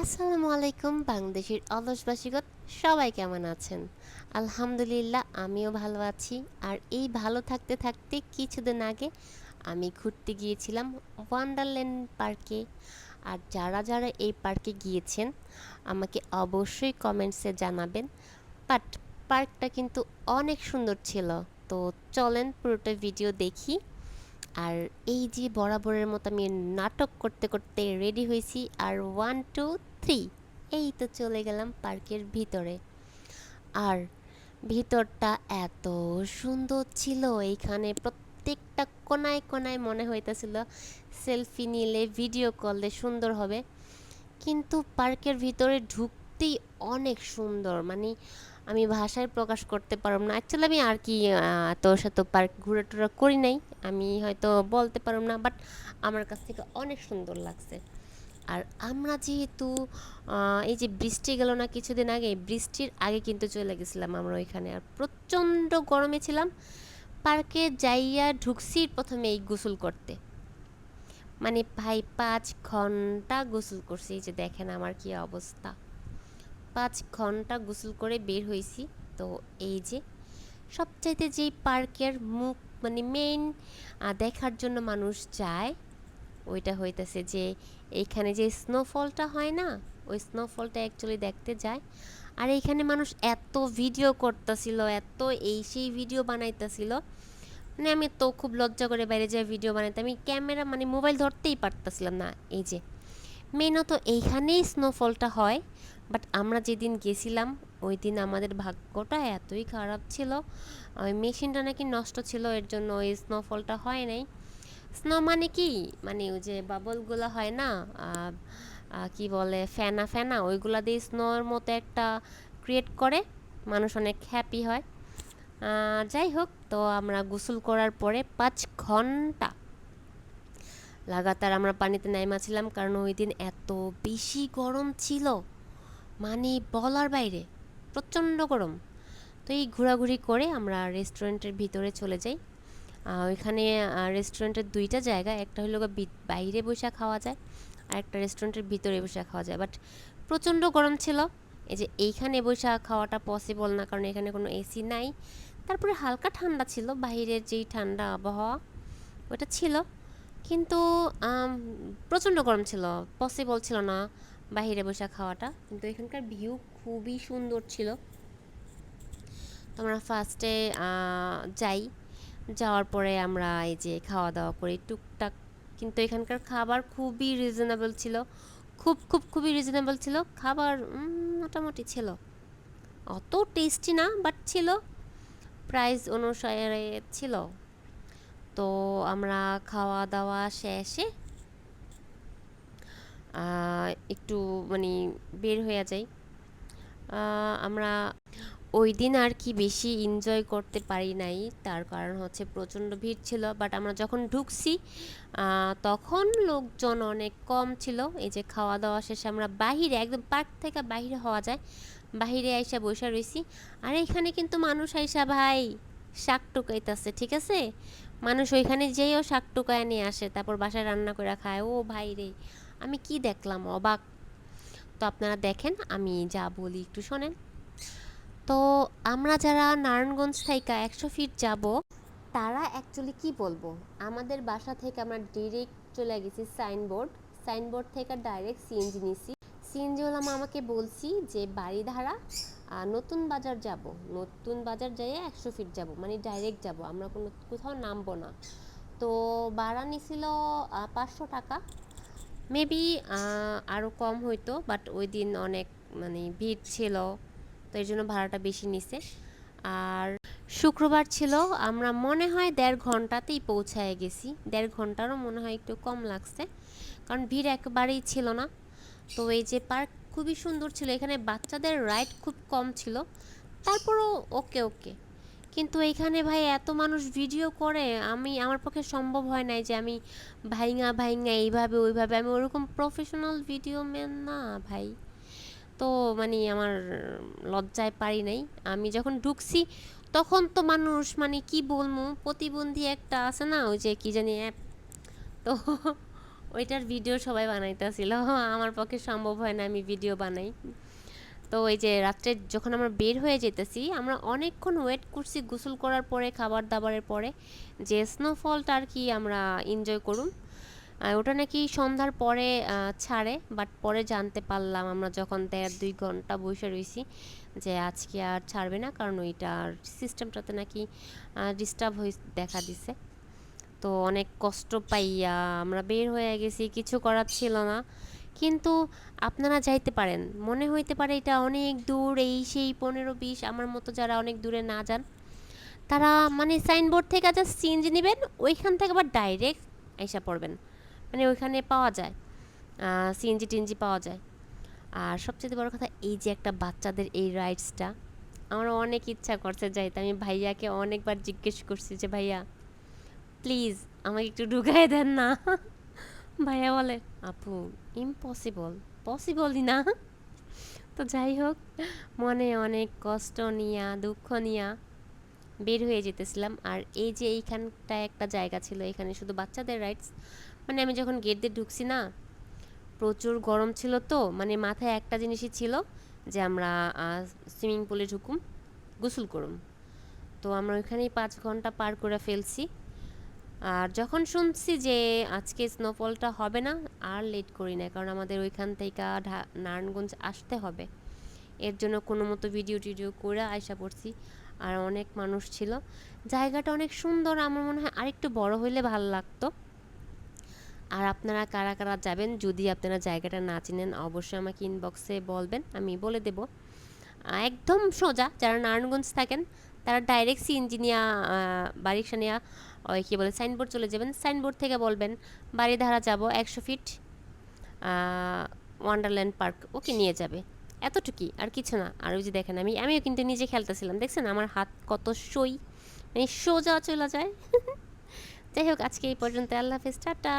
আসসালামু আলাইকুম বাংলাদেশের অলসবাসীগণ, সবাই কেমন আছেন? আলহামদুলিল্লাহ, আমিও ভালো আছি। আর এই ভালো থাকতে থাকতে কিছুদিন আগে আমি ঘুরতে গিয়েছিলাম ওয়ান্ডারল্যান্ড পার্কে। আর যারা যারা এই পার্কে গিয়েছেন, আমাকে অবশ্যই কমেন্টসে জানাবেন। বাট পার্কটা কিন্তু অনেক সুন্দর ছিল। তো চলেন পুরোটা ভিডিও দেখি। আর এই যে বরাবরের মতো আমি নাটক করতে করতে রেডি হয়েছি আর ওয়ান টু থ্রি এই তো চলে গেলাম পার্কের ভিতরে। আর ভিতরটা এত সুন্দর ছিল এইখানে প্রত্যেকটা কোনায় কোনায় মনে হইতেছিল সেলফি নিলে ভিডিও করলে সুন্দর হবে। কিন্তু পার্কের ভিতরে ঢুকতেই অনেক সুন্দর মানে আমি ভাষায় প্রকাশ করতে পারব না। অ্যাকচুয়ালি আমি আর কি তোর সাথে পার্ক ঘুরে টুরা করি নাই। আমি হয়তো বলতে পারব না বাট আমার কাছ থেকে অনেক সুন্দর লাগছে। আর আমরা যেহেতু এই যে বৃষ্টি গেল না কিছুদিন আগে বৃষ্টির আগে কিন্তু চলে গেছিলাম আমরা ওইখানে। আর প্রচণ্ড গরমে ছিলাম। পার্কে যাইয়া ঢুকছি প্রথমে এই গোসল করতে। মানে ভাই পাঁচ ঘণ্টা গোসল করছি। যে দেখেন আমার কি অবস্থা। পাঁচ ঘণ্টা গোসল করে বের হয়েছি। তো এই যে সবচাইতে যেই পার্কের মুখ মানে মেইন দেখার জন্য মানুষ যায়, ওইটা হইতেছে যে এইখানে যে স্নোফলটা হয় না, ওই স্নোফলটা অ্যাকচুয়ালি দেখতে যায়। আর এইখানে মানুষ এত ভিডিও করতেছিল, এত এই সেই ভিডিও বানাইতেছিল। মানে আমি তো খুব লজ্জা করে বাইরে যাই ভিডিও বানাইতে আমি ক্যামেরা মানে মোবাইল ধরতেই পারতেছিলাম না, এই যে। মেনত এইখানেই স্নোফলটা হয়। বাট আমরা যেদিন গেছিলাম ওই দিন আমাদের ভাগ্যটা এতই খারাপ ছিল। ওই মেশিনটা নাকি নষ্ট ছিল, এর জন্য ওই স্নোফলটা হয় নাই। স্নো মানে কি? মানে ওই যে বাবলগুলো হয় না? কি বলে? ফেনা ফেনা, ওইগুলা দিয়ে স্নোর মতো একটা ক্রিয়েট করে, মানুষ অনেক হ্যাপি হয়। যাই হোক, তো আমরা গোসল করার পরে পাঁচ ঘণ্টা লাগাতার আমরা পানিতে নাইমাছিলাম, কারণ ওই দিন এত বেশি গরম ছিল। মানে বলার বাইরে, প্রচণ্ড গরম। তো এই ঘোরাঘুরি করে আমরা রেস্টুরেন্টের ভিতরে চলে যাই। ওইখানে রেস্টুরেন্টের দুইটা জায়গা, একটা হলো বাইরে বসে খাওয়া যায়, আর একটা রেস্টুরেন্টের ভিতরে বসে খাওয়া যায়। বাট প্রচণ্ড গরম ছিল। এই যে এইখানে বসে খাওয়াটা পসিবল না, কারণ এখানে কোনো এসি নাই। তারপরে হালকা ঠান্ডা ছিল, বাইরের যেই ঠান্ডা আবহাওয়া, ওটা ছিল। কিন্তু প্রচণ্ড গরম ছিল পসিবল ছিল না। বাইরে বসে খাওয়াটা। কিন্তু এখানকার ভিউ খুবই সুন্দর ছিল। আমরা ফার্স্টে যাই। যাওয়ার পরে আমরা এই যে খাওয়া দাওয়া করি টুকটাক। কিন্তু এখানকার খাবার খুবই রিজনেবল ছিল। খুব খুব, খুবই রিজনেবল ছিল। খাবার মোটামুটি ছিল। অত টেস্টি না বাট ছিল। প্রাইস অনুসারে ছিল। তো আমরা খাওয়া দাওয়া শেষে একটু মানে বের হয়ে যাই। আমরা ওই দিন আর কি বেশি এনজয় করতে পারি নাই। তার কারণ হচ্ছে প্রচণ্ড ভিড় ছিল। বাট আমরা যখন ঢুকছি তখন লোকজন অনেক কম ছিল। এই যে খাওয়া দাওয়া শেষে আমরা বাহিরে, একদম পার্ক থেকে বাহিরে হওয়া যায়। বাহিরে আইসা বসে রইছি। আর এখানে কিন্তু মানুষ আইসা, ভাই, শাক টুকাইতেছে, ঠিক আছে? মানুষ ওইখানে যেয়েও শাক টুকায় নিয়ে আসে। তারপর বাসায় রান্না করে খায়। ও ভাই রে আমি কি দেখলাম অবাক। তো আপনারা দেখেন আমি যা বলি একটু শোনেন। তো আমরা যারা নারায়ণগঞ্জ থেকে একশো ফিট যাব তারা অ্যাকচুয়ালি কি বলব? আমাদের বাসা থেকে আমরা ডিরেক্ট চলে গেছি সাইনবোর্ড সাইনবোর্ড থেকে ডাইরেক্ট সিএনজি নিছি। সিএনজি ওলাম আমাকে বলছি যে বাড়িধারা আহ, নতুন বাজার যাব। নতুন বাজার যাইয়ে একশো ফিট যাব মানে ডাইরেক্ট যাব। আমরা কোনো কোথাও নামবো না। তো ভাড়া নিছিল পাঁচশো টাকা। মেবি আরও কম হইতো বাট ওই দিন অনেক মানে ভিড় ছিল, তো এর জন্য ভাড়াটা বেশি নিছে। আর শুক্রবার ছিল, আমরা মনে হয় দেড় ঘন্টাতেই পৌঁছায় গেছি। দেড় ঘন্টারও মনে হয় একটু কম লাগছে, কারণ ভিড় একেবারেই ছিল না। তো এই যে পার্ক খুবই সুন্দর ছিল, এখানে বাচ্চাদের রাইড খুব কম ছিল। তারপরও ওকে ওকে। কিন্তু এখানে ভাই এত মানুষ ভিডিও করে, আমি, আমার পক্ষে সম্ভব হয় নাই যে আমি ভাইঙা ভাইঙা এইভাবে, ওইভাবে। আমি ওরকম প্রফেশনাল ভিডিও ম্যান না ভাই। তো মানে আমার লজ্জায় পারি নাই। আমি যখন ঢুকছি, তখন তো মানুষ মানে কি বলব, প্রতিবন্ধী একটা আছে না, ওই যে কি জানি অ্যাপ তো ওইটার ভিডিও সবাই বানাইতেছিল। আমার পক্ষে সম্ভব হয় না আমি ভিডিও বানাই। তো ওই যে রাত্রে যখন আমরা বের হয়ে যেতেছি, আমরা অনেকক্ষণ ওয়েট করছি গোসল করার পরে খাবার দাবারের পরে যে স্নোফলটা আর কি আমরা এনজয় করুন। ওটা নাকি সন্ধ্যার পরে ছাড়ে বাট পরে জানতে পারলাম আমরা যখন দেড় দুই ঘণ্টা বসে রয়েছি যে আজকে আর ছাড়বে না, কারণ ওইটার সিস্টেমটাতে নাকি ডিস্টার্ব হয়ে দেখা দিছে। তো অনেক কষ্ট পাইয়া আমরা বের হয়ে গেছি, কিছু করার ছিল না। কিন্তু আপনারা যাইতে পারেন। মনে হইতে পারে এটা অনেক দূর, এই সেই পনেরো বিশ, আমার মতো যারা অনেক দূরে না যান। তারা মানে সাইনবোর্ড থেকে জাস্ট সিএনজি নেবেন, ওইখান থেকে আবার ডাইরেক্ট আইসা পড়বেন। মানে ওইখানে পাওয়া যায় সিএনজি টিএনজি পাওয়া যায়। আর সবচেয়ে বড় কথা, এই যে একটা বাচ্চাদের এই রাইডসটা আমার অনেক ইচ্ছা করছে যাইতে। আমি ভাইয়াকে অনেকবার জিজ্ঞেস করছি যে, ভাইয়া প্লিজ আমাকে একটু ঢুকাই দেন না। ভাইয়া বলে, আপু ইম্পসিবল পসিবলই না। তো যাই হোক, মনে অনেক কষ্ট নিয়া, দুঃখ নিয়া বের হয়ে যেতেছিলাম। আর এই যে এইখানটায় একটা জায়গা ছিল, এখানে শুধু বাচ্চাদের রাইডস মানে আমি যখন গেট দিয়ে ঢুকছি না, প্রচুর গরম ছিল তো মানে মাথায় একটা জিনিসই ছিল যে আমরা সুইমিং পুলে ঢুকুম, গোসল করুম। তো আমরা ওইখানেই পাঁচ ঘণ্টা পার করে ফেলছি। আর যখন শুনছি যে আজকে স্নোফলটা হবে না, আর লেট করি না কারণ আমাদের ওইখান থেকে নারায়ণগঞ্জ আসতে হবে। এর জন্য কোনো মতো ভিডিও টিডিও করে আয়সা পড়ছি। আর অনেক মানুষ ছিল। জায়গাটা অনেক সুন্দর, আমার মনে হয় আরেকটু বড় হইলে ভালো লাগতো। আর আপনারা কারা কারা যাবেন, যদি আপনারা জায়গাটা না চিনেন, অবশ্যই আমাকে ইনবক্সে বলবেন, আমি বলে দেব। একদম সোজা, যারা নারায়ণগঞ্জ থাকেন, তারা ডাইরেক্ট সিএনজি নিয়ে বারিকশা নিয়ে ওই কী বলে সাইনবোর্ড চলে যাবেন সাইনবোর্ড থেকে বলবেন বাড়িধারা যাব একশো ফিট ওয়ান্ডারল্যান্ড পার্ক ওকে নিয়ে যাবে। এতটুকুই আর কিছু না। আর ওই যে দেখেন, আমি, আমিও কিন্তু নিজে খেলতেছিলাম। দেখছেন, আমার হাত কত সই মানে সোজা চলে যায়। যাই হোক, আজকে এই পর্যন্ত। আল্লাহ হাফেজ, টাটা।